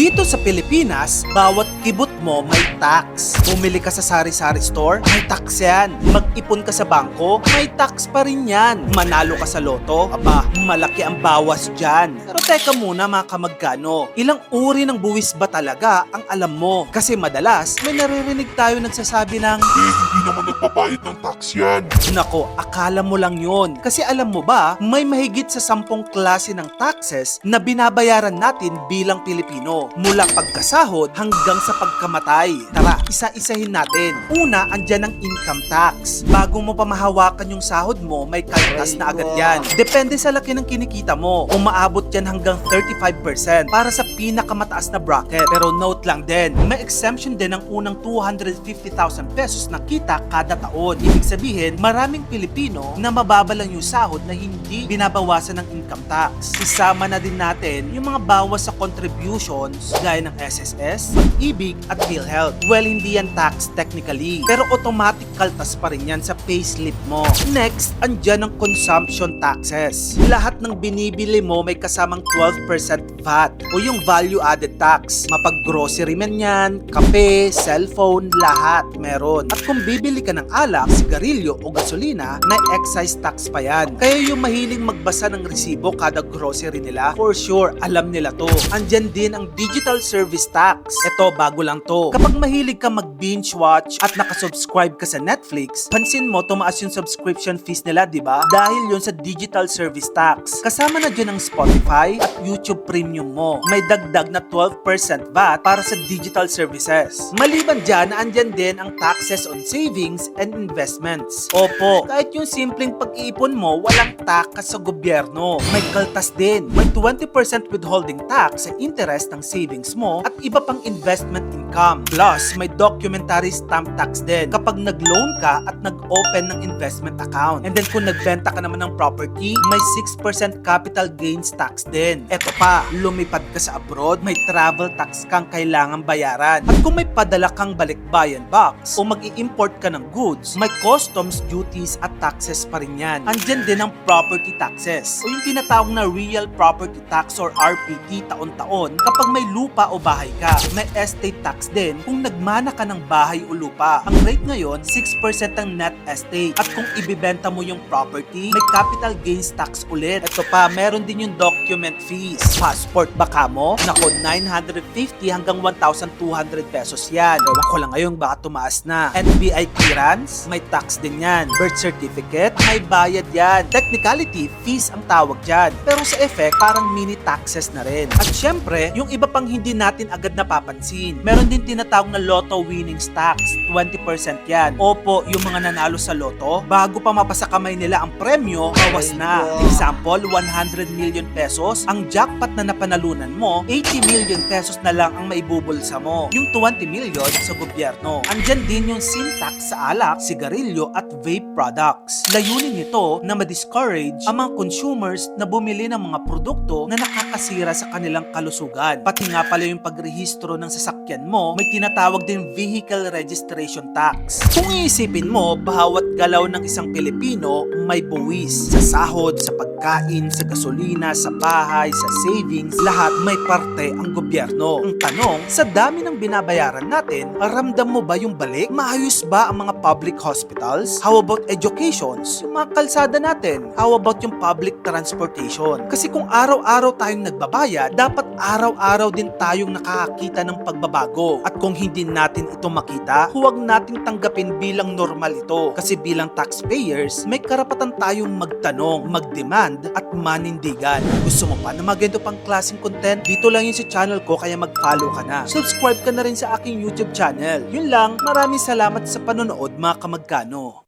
Dito sa Pilipinas, bawat kibot mo may tax. Bumili ka sa sari-sari store, may tax yan. Mag-ipon ka sa bangko, may tax pa rin yan. Manalo ka sa loto, aba, malaki ang bawas dyan. Pero teka muna mga kamagkano, ilang uri ng buwis ba talaga ang alam mo? Kasi madalas, may naririnig tayo nagsasabi ng, Eh, hindi naman nagbabayad ng tax yan. Nako, akala mo lang yon. Kasi alam mo ba, may mahigit sa sampung klase ng taxes na binabayaran natin bilang Pilipino. Mula pagkasahod hanggang sa pagkamatay. Tara, isa-isahin natin. Una, andyan ang income tax. Bago mo pa mahawakan yung sahod mo, may kaltas na agad yan. Depende sa laki ng kinikita mo. Umaabot yan hanggang 35% para sa pinakamataas na bracket. Pero note lang din, may exemption din ang unang 250,000 pesos na kita kada taon. Ibig sabihin, maraming Pilipino na mababa lang yung sahod na hindi binabawasan ng income tax. Isama na din natin yung mga bawas sa contributions gaya ng SSS, pag-ibig at PhilHealth. Well, hindi yan tax technically, pero automatic kaltas pa rin yan sa payslip mo. Next, andyan ang consumption taxes. Lahat ng binibili mo may kasamang 12% VAT o yung value added tax. Mapag-grocery man yan, kape, cellphone, lahat meron. At kung bibili ka ng alak, sigarilyo o gasolina, may excise tax pa yan. Kaya yung mahiling magbasa ng resibo kada grocery nila, for sure, alam nila to. Andyan din ang digital service tax. Ito, bago lang to. Kapag mahilig ka mag-binge watch at nakasubscribe ka sa Netflix, pansin mo tumaas yung subscription fees nila, di ba? Dahil yun sa digital service tax. Kasama na dyan ang Spotify at YouTube Premium mo. May dagdag na 12% VAT para sa digital services. Maliban dyan, andyan din ang taxes on savings and investments. Opo, kahit yung simpleng pag-iipon mo, walang takas sa gobyerno. May kaltas din. May 20% withholding tax sa interest ng savings mo at iba pang investment income. Plus, may documentary stamp tax din kapag nag-loan ka at nag-open ng investment account. And then kung nagbenta ka naman ng property, may 6% capital gains tax din. Eto pa, lumipad ka sa abroad, may travel tax kang kailangang bayaran. At kung may padala kang balikbayan box o mag import ka ng goods, may customs duties at taxes pa rin yan. Andyan din ang property taxes o yung tinatawag na real property tax or RPT taon-taon kapag may lupa o bahay ka. May estate tax din kung nagmana ka ng bahay o lupa. Ang rate ngayon, 6% ang net estate. At kung ibibenta mo yung property, may capital gains tax ulit. Ito pa, meron din yung document fees. Passport ba ka mo? Nako, 950 hanggang 1,200 pesos yan. Ewan ko lang ngayon, baka tumaas na. NBI clearance, may tax din yan. Birth certificate, may bayad yan. Technicality, fees ang tawag dyan. Pero sa effect, parang mini taxes na rin. At syempre, yung iba pang hindi natin agad napapansin. Meron din tinatawag na lotto winnings tax. 20% yan. Opo, yung mga nanalo sa loto, bago pa mapasa kamay nila ang premyo, bawas na. Example, 100 million pesos. Ang jackpot na napanalunan mo, 80 million pesos na lang ang maibubulsa mo. Yung 20 million sa gobyerno. Andyan din yung sin tax sa alak, sigarilyo at vape products. Layunin nito na ma-discourage ang mga consumers na bumili ng mga produkto na nakakasira sa kanilang kalusugan. Pati nga pala yung pagrehistro ng sasakyan mo, may tinatawag din vehicle registration tax. Kung iisipin mo, bawat galaw ng isang Pilipino may buwis. Sa sahod, sa pagkain, sa gasolina, sa bahay, sa savings, lahat may parte ang gobyerno. Ang tanong, sa dami ng binabayaran natin, ramdam mo ba yung balik? Maayos ba ang mga public hospitals? How about educations? Yung mga kalsada natin? How about yung public transportation? Kasi kung araw-araw tayong nagbabayad, dapat araw-araw din tayong nakakakita ng pagbabago. At kung hindi natin ito makita, huwag nating tanggapin bilang normal ito. Kasi bilang taxpayers, may karapatan tayong magtanong, mag-demand at manindigan. Gusto mo pa na maganda pang klaseng content? Dito lang yun sa channel ko kaya mag-follow ka na. Subscribe ka na rin sa aking YouTube channel. Yun lang, maraming salamat sa panonood mga kamagkano.